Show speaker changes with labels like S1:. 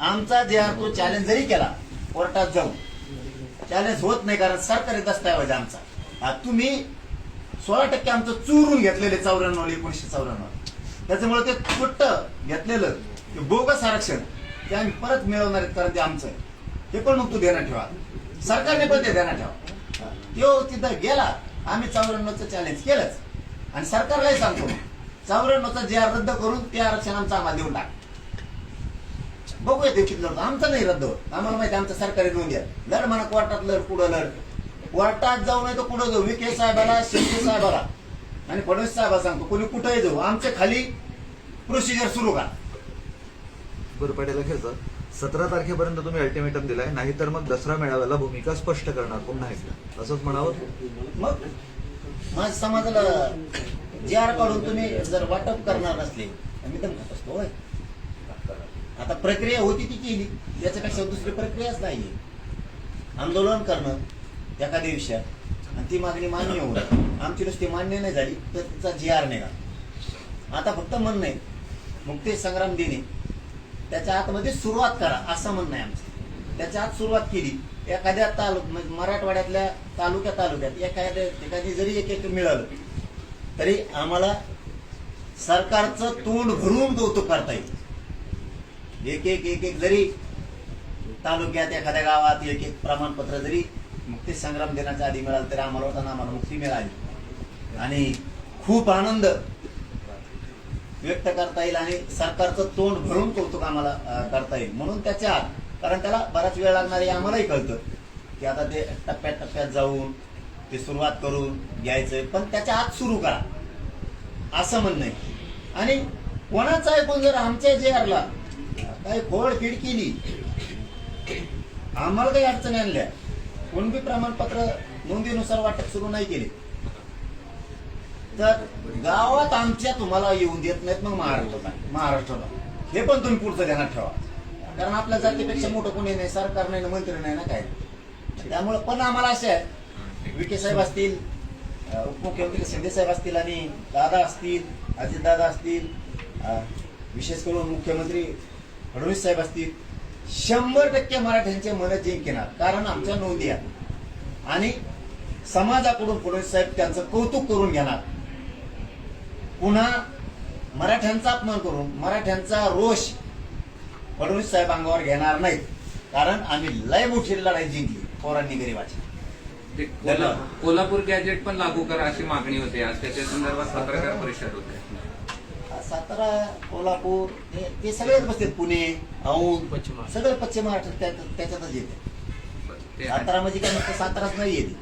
S1: आमचा जे आहे तो चॅलेंज जरी केला कोर्टात जाऊन. चॅलेंज होत नाही कारण सरकारी दस्ताऐवज आमचा. हा, तुम्ही सोळा टक्के आमचं चुरून घेतलेले चौऱ्याण्णव एकोणीसशे चौऱ्याण्णव. त्याच्यामुळे ते तुट्ट घेतलेलं? ते बोगस आरक्षण. ते आम्ही परत मिळवणार आहेत कारण ते आमचं आहे. हे पण मग तू ध्यानात ठेवा. सरकारने पण ते ध्यानात ठेवा. तो तिथं गेला आम्ही चौऱ्याण्णवचं चॅलेंज केलंच. आणि सरकारलाही सांगतो चौऱ्याण्णवचा जे आर रद्द करून ते आरक्षण आमचं आम्हाला देऊन टाक. बघूया किती लढतो आमचं नाही रद्द होत. आम्हाला माहिती आमचं सरकारी देऊन द्या लढ म्हणा कोर्टात लढ पुढं लढ. कोर्टात जाऊ नाही तर पुढं जाऊ. विखे साहेबाला शिंदे साहेबाला. आणि फडणवीस साहेबाला सांगतो कोणी कुठेही जाऊ. आमच्या खाली प्रोसिजर सुरू का
S2: बरं पाटील अखेरचं सतरा तारखेपर्यंत तुम्ही अल्टिमेटम दिलाय. नाहीतर मग दसरा मेळाव्याला भूमिका स्पष्ट करणार पुन्हा एकदा असंच म्हणावं?
S1: मग माझ्या समाजाला जे आर काढून तुम्ही जर वाटप करणार तर मी तर म्हणत असतो होय. प्रक्रिया होती ती केली. याच्यापेक्षा दुसरी प्रक्रियाच नाही आंदोलन करणं एखाद्या विषयात. आणि ती मागणी मान्य होणं. आमची नुसती मान्य नाही झाली तर तिचा जी आर नाही आता फक्त म्हणणं आहे मुक्ती संग्राम दिने त्याच्या आतमध्ये सुरुवात करा असं म्हणणं आहे आमचं. त्याच्या आत सुरुवात केली. एखाद्या तालुक म्हणजे मराठवाड्यातल्या तालुक्या तालुक्यात एखाद्या एखादी जरी एक एक मिळालं तरी आम्हाला सरकारचं तोंड भरून कौतुक करता येईल. एक एक एक एक जरी तालुक्यात एखाद्या गावात एक एक प्रमाणपत्र जरी मुक्ती संग्राम दिनाच्या आधी मिळालं तरी आम्हाला होताना आम्हाला मुक्ती मिळाली. आणि खूप आनंद व्यक्त करता येईल आणि सरकारचं तोंड भरून कौतुक आम्हाला करता येईल. म्हणून त्याच्या आत कारण त्याला बराच वेळ लागणार आहे आम्हालाही कळतं की आता ते टप्प्यात टप्प्यात जाऊन ते सुरुवात करून घ्यायचंय. पण त्याच्या आत सुरू करा. असं म्हणणं आहे. आणि कोणाचं ऐकून जर आमच्या जे आरला काही खोडफीड केली आम्हाला काही अडचणी आणल्या. कोणती प्रमाणपत्र नोंदीनुसार वाटप सुरू नाही केले. तर गावात आमच्या तुम्हाला येऊन देत नाहीत मग महाराष्ट्राला. महाराष्ट्राला. हे पण तुम्ही पुढचं ध्यानात ठेवा. कारण आपल्या जातीपेक्षा मोठं कोणी नाही सरकार नाही ना मंत्री नाही ना काय त्यामुळे पण आम्हाला असे आहे विखे साहेब असतील उपमुख्यमंत्री शिंदे साहेब असतील आणि दादा असतील अजितदादा असतील विशेष करून मुख्यमंत्री फडणवीस साहेब असतील शंभर टक्के मराठ्यांचे मन जिंकणार कारण आमच्या नोंदी आहेत. आणि समाजाकडून फडणवीस साहेब त्यांचं कौतुक करून घेणार. पुन्हा मराठ्यांचा अपमान करून मराठ्यांचा रोष फडणवीस साहेब अंगावर घेणार नाहीत कारण आम्ही लय मोठी लढाई जिंकली पोरांनी गरीबाची.
S3: कोल्हापूर गॅजेट पण लागू करा अशी मागणी होते. आज त्याच्या संदर्भात पत्रकार परिषद होते.
S1: सातारा कोल्हापूर हे ते सगळेच बसतात पुणे औंध
S4: पश्चिम.
S1: सगळे पश्चिम महाराष्ट्र त्यात- त्याच्यातच येते. सातारा म्हणजे काय नुसतं साताराच नाही येते